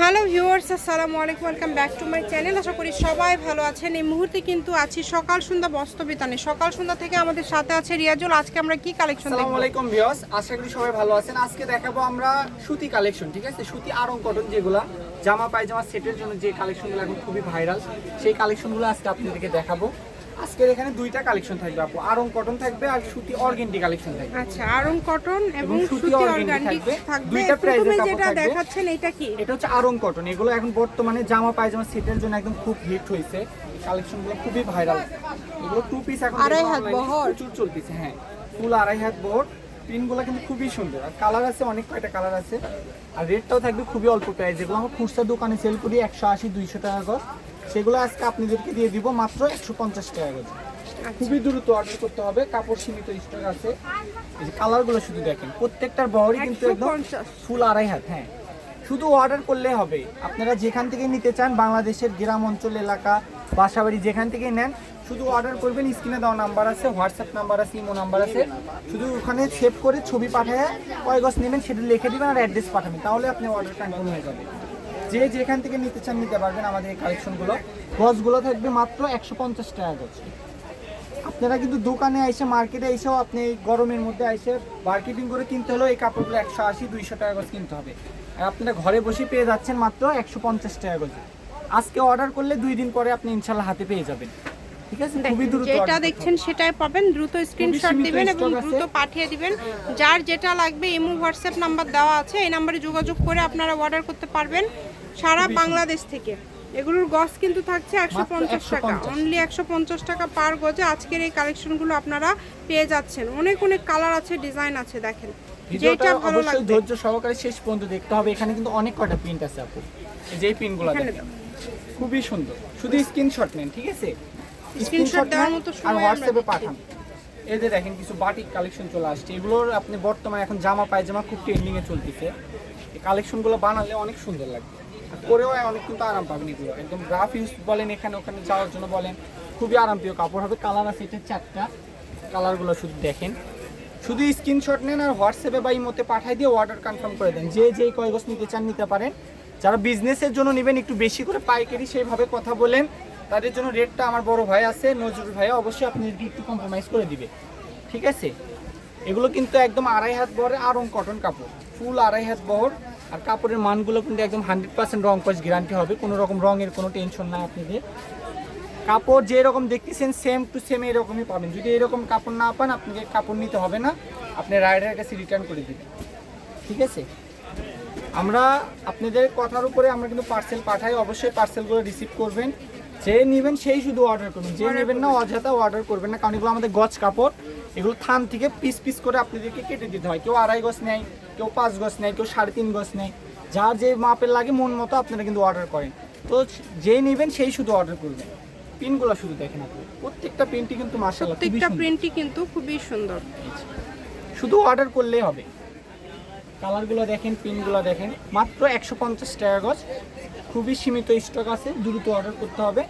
Hello viewers, আসসালামু আলাইকুম, welcome back to my channel. আশা করি সবাই ভালো আছেন। এই মুহূর্তে কিন্তু আছি সকাল সন্ধ্যা বস্তবিতানে সকাল সন্ধ্যা থেকে আমাদের সাথে আছে রিয়াজুল। আজকে আমরা কি কালেকশন দেখব? আসসালামু আলাইকুম ভিউয়ার্স, আশা করি সবাই ভালো আছেন। আজকে দেখাবো আমরা সুতি কালেকশন ঠিক আছে? সুতি আরং কটন যেগুলা, জামা, পায়জামা, সেটের জন্য যে কালেকশনগুলো এখন খুবই ভাইরাল সেই কালেকশনগুলো আজকে আপনাদেরকে দেখাবো। আজকের এখানে দুইটা কালেকশন থাকবে আপু। আরং কটন থাকবে আর সুতি অর্গেন্ডি কালেকশন থাকবে। আচ্ছা আরং কটন এবং সুতি অর্গানিক থাকবে। দুইটা কাপড় যেটা দেখাচ্ছেন এটা কি? এটা হচ্ছে আরং কটন এগুলো এখন বর্তমানে জামা পায়জামা সেটের জন্য একদম খুব হিট হয়েছে। কালেকশনগুলো খুবই ভাইরাল এগুলো টু পিস এখন আড়াই হাত বহর। প্রচুর চলতেছে হ্যাঁ। ফুল আড়াই হাত বহর। পিনগুলো কিন্তু খুবই সুন্দর। আর কালার আছে অনেক কয়টা কালার আছে। আর রেটটাও থাকবে খুবই অল্প প্রাইস যেগুলো আমরা খুচরা দোকানে সেল করি একশো আশি দুইশো টাকা গজ। সেগুলো আজকে আপনাদেরকে দিয়ে দিব মাত্র একশো পঞ্চাশ টাকা গজ খুবই দ্রুত অর্ডার করতে হবে কাপড় সীমিত স্টক আছে। এই যে কালারগুলো শুধু দেখেন প্রত্যেকটার বহরই কিন্তু একদম ফুল আড়াই হাত হ্যাঁ। শুধু অর্ডার করলে হবে। আপনারা যেখান থেকে নিতে চান বাংলাদেশের গ্রাম অঞ্চল এলাকা বাসাবাড়ি যেখান থেকে নেন শুধু অর্ডার করবেন স্ক্রিনে দেওয়া নাম্বার আছে হোয়াটসঅ্যাপ নাম্বার আছে ইমো নাম্বার আছে। শুধু ওখানে সেভ করে ছবি পাঠিয়ে কয় গজ নেবেন সেটা লিখে দেবেন আর অ্যাড্রেস পাঠাবেন তাহলে আপনি অর্ডার কনফার্ম হয়ে যাবে। যে যেখান থেকে নিতে চান নিতে পারবেন আমাদের এই কালেকশনগুলো। গজগুলো থাকবে মাত্র একশো পঞ্চাশ টাকা গজ আপনারা কিন্তু দোকানে এসে মার্কেটে এসেও আপনি এই গরমের মধ্যে এসে মার্কেটিং করে কিনতে হলেও এই কাপড়গুলো একশো আশি দুইশো টাকা গজ কিনতে হবে। আর আপনারা ঘরে বসে পেয়ে যাচ্ছেন মাত্র একশো পঞ্চাশ টাকা গজে আজকে অর্ডার করলে দুই দিন পরে আপনি ইনশাল্লাহ হাতে পেয়ে যাবেন। ঠিক আছে? খুবই দ্রুত যেটা দেখছেন সেটাই পাবেন। দ্রুত স্ক্রিনশট দিবেন এবং দ্রুত পাঠিয়ে দিবেন। যার যেটা লাগবে ইমো হোয়াটসঅ্যাপ নাম্বার দেওয়া আছে। এই নাম্বারে যোগাযোগ করে আপনারা অর্ডার করতে পারবেন। সারা বাংলাদেশ থেকে। এগুলোর গজ কিন্তু থাকছে একশো পঞ্চাশ টাকা। অনলি একশো পঞ্চাশ টাকা পার গজে আজকের এই কালেকশনগুলো আপনারা পেয়ে যাচ্ছেন। অনেক অনেক কালার আছে ডিজাইন আছে দেখেন। যেটা ভালো লাগবে। ধৈর্য সহকারে শেষ পর্যন্ত দেখতে হবে। এখানে কিন্তু অনেক কয়টা প্রিন্ট আছে আপু। এই যে এই প্রিন্টগুলো দেখেন। খুবই সুন্দর। শুধু স্ক্রিনশট নেন ঠিক আছে? Screenshot দেওয়ার মতো আর হোয়াটসঅ্যাপে পাঠান। এই যে দেখেন কিছু বাটিক কালেকশন চলে আসছে। এগুলোর আপনি বর্তমানে এখন জামা পায়জামা খুব ট্রেন্ডিং এ চলতেছে। এই কালেকশনগুলো বানালে অনেক সুন্দর লাগবে। পরেও অনেক কিন্তু আরাম পাবেন এগুলো একদম গ্রাফ ইউজ বলেন এখানে, ওখানে যাওয়ার জন্য বলেন, খুবই আরামপ্রিয় কাপড় হবে। কালার আছে এটা চারটা। কালারগুলো শুধু দেখেন। শুধু স্ক্রিনশট নেন আর হোয়াটসঅ্যাপে বা ইমোতে পাঠাই দিয়ে অর্ডার কনফার্ম করে দেন। যে যেই কয় গজ নিতে চান নিতে পারেন। যারা বিজনেসের জন্য নেবেন, একটু বেশি করে পাইকারি সেইভাবে কথা বলেন। তাদের জন্য রেটটা আমার বড় ভাই আছে, নজরুল ভাই অবশ্যই আপনাদেরকে একটু কম্প্রোমাইজ করে দিবে। ঠিক আছে? এগুলো কিন্তু একদম আড়াই হাত বহরে আরং কটন কাপড়। ফুল আড়াই হাত বহর। আর কাপড়ের মানগুলো কিন্তু একদম হান্ড্রেড পার্সেন্ট রং কস গ্যারান্টি হবে, কোনো রকম রঙের কোনো টেনশন নাই আপনাদের। কাপড় যেরকম দেখতেছেন সেম টু সেম এরকমই পাবেন। যদি এরকম কাপড় না পান, আপনাকে কাপড় নিতে হবে না। আপনি রাইডারের কাছে রিটার্ন করে দেবেন। ঠিক আছে? আমরা আপনাদের কথার উপরে আমরা কিন্তু পার্সেল পাঠাই। অবশ্যই পার্সেলগুলো রিসিভ করবেন। যে নেবেন সেই শুধু অর্ডার করবেন। যে নেবেন না অযথা অর্ডার করবেন না কারণ এগুলো আমাদের গজ কাপড়। এগুলো থান থেকে পিস পিস করে আপনাদেরকে কেটে দিতে হয়। কেউ আড়াই গজ নেয় কেউ পাঁচ গজ নেয় কেউ সাড়ে তিন গজ নেয়। যার যে মাপের লাগে মন মতো আপনারা কিন্তু অর্ডার করেন। তো যে নেবেন সেই শুধু অর্ডার করবেন। পিনগুলো শুধু দেখেন আপনি। প্রত্যেকটা প্রিন্টই কিন্তু মার্শাল্লাহ প্রত্যেকটা। প্রিন্টই কিন্তু খুবই সুন্দর। শুধু অর্ডার করলেই হবে। কালারগুলো দেখেন পিনগুলো দেখেন। মাত্র একশো পঞ্চাশ টাকা গজ। খুবই সীমিত স্টক আছে দ্রুত অর্ডার করতে হবে।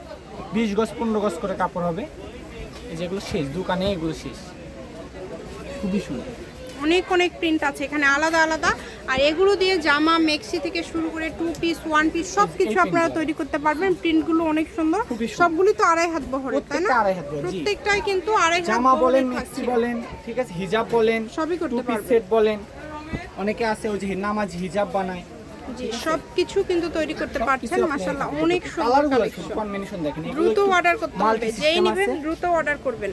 বিশ গজ পনেরো গজ করে কাপড় হবে। এই যেগুলো শেষ দোকানে এগুলো শেষ। খুবই সুন্দর। অনেক অনেক প্রিন্ট আছে এখানে আলাদা আলাদা। আর এগুলো দিয়ে জামা মেক্সি থেকে শুরু করে টু পিস ওয়ান পিস সব কিছু আপনারা তৈরি করতে পারবেন। প্রিন্টগুলো অনেক সুন্দর। সবগুলি তো আড়াই হাত বহরের তাই না? প্রত্যেকটাই কিন্তু আড়াই হাত জামা বলেন মেক্সি বলেন ঠিক আছে? হিজাব বলেন সবই করতে পারবেন। সেট বলেন অনেকে আছে ওই যে নামাজ হিজাব বানায়। জি সব কিন্তু তৈরি করতে পারছেন মাশাআল্লাহ অনেক সুন্দর কালেকশন দ্রুত অর্ডার করতে হবে যেই নেবেন দ্রুত অর্ডার করবেন।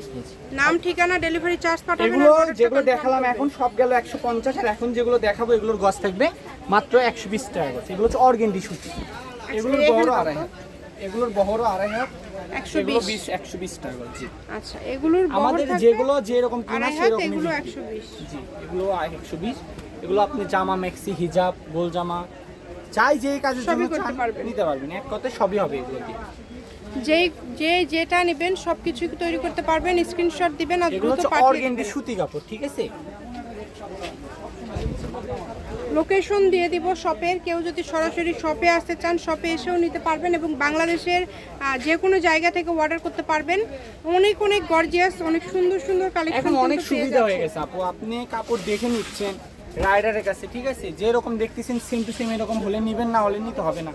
নাম ঠিকানা ডেলিভারি চার্জ পাঠাবেন এগুলো যেগুলো দেখালাম এখন সব গেল একশো পঞ্চাশ আর এখন যেগুলো দেখাবো এগুলোর গছ থাকবে মাত্র একশো বিশ টাকা গছ। এগুলো হচ্ছে অর্গেন্ডি সুতি। এগুলোর বহরও কত? আড়াই হাত। এগুলোর বহরও আড়াই হাত। 120 আচ্ছা এগুলোর বহর আমাদের যেগুলো যেরকম কিনা সেরকমই এগুলো বিক্রি। 120 জি এগুলো একশো বিশ। এগুলো আপনি জামা মেক্সি হিজাব গোল জামা চাই যে কাজের জন্য। নিতে পারবেন। এক কথায় সবই হবে এগুলো দিয়ে। যেই যে যেটা নেবেন সবকিছু তৈরি করতে পারবেন স্ক্রিনশট দিবেন আর দ্রুত পাঠিয়ে সুতি কাপড় ঠিক আছে? লোকেশন দিয়ে দিব শপের কেউ যদি সরাসরি শপে আসতে চান শপে এসেও নিতে পারবেন এবং বাংলাদেশের যে কোনো জায়গা থেকে অর্ডার করতে পারবেন। অনেক অনেক গর্জিয়াস অনেক সুন্দর সুন্দর কালেকশন অনেক সুবিধা হয়ে গেছে আপু। আপনি কাপড় দেখে নিচ্ছেন রাইডারের কাছে ঠিক আছে? যেরকম দেখতেছেন সেম টু সেম এরকম হলে নেবেন না হলে নিতে হবে না।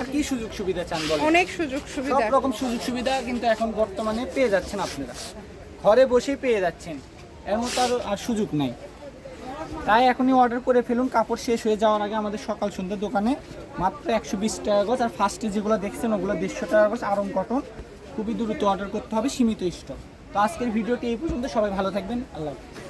আর কি সুযোগ সুবিধা চান বলেন? অনেক সুযোগ সুবিধা। সব রকম সুযোগ সুবিধা কিন্তু এখন বর্তমানে পেয়ে যাচ্ছেন আপনারা। ঘরে বসেই পেয়ে যাচ্ছেন। এর মতো আর আর সুযোগ নাই। তাই এখনই অর্ডার করে ফেলুন। কাপড় শেষ হয়ে যাওয়ার আগে আমাদের সকাল সন্ধ্যা দোকানে মাত্র একশো বিশ টাকা গজ। আর ফার্স্টে যেগুলো দেখছেন ওগুলো দেড়শো টাকা গজ আরম কটন খুবই দ্রুত অর্ডার করতে হবে সীমিত স্টক তো আজকের ভিডিওটি এই পর্যন্ত। সবাই ভালো থাকবেন। আল্লাহ হাফেজ।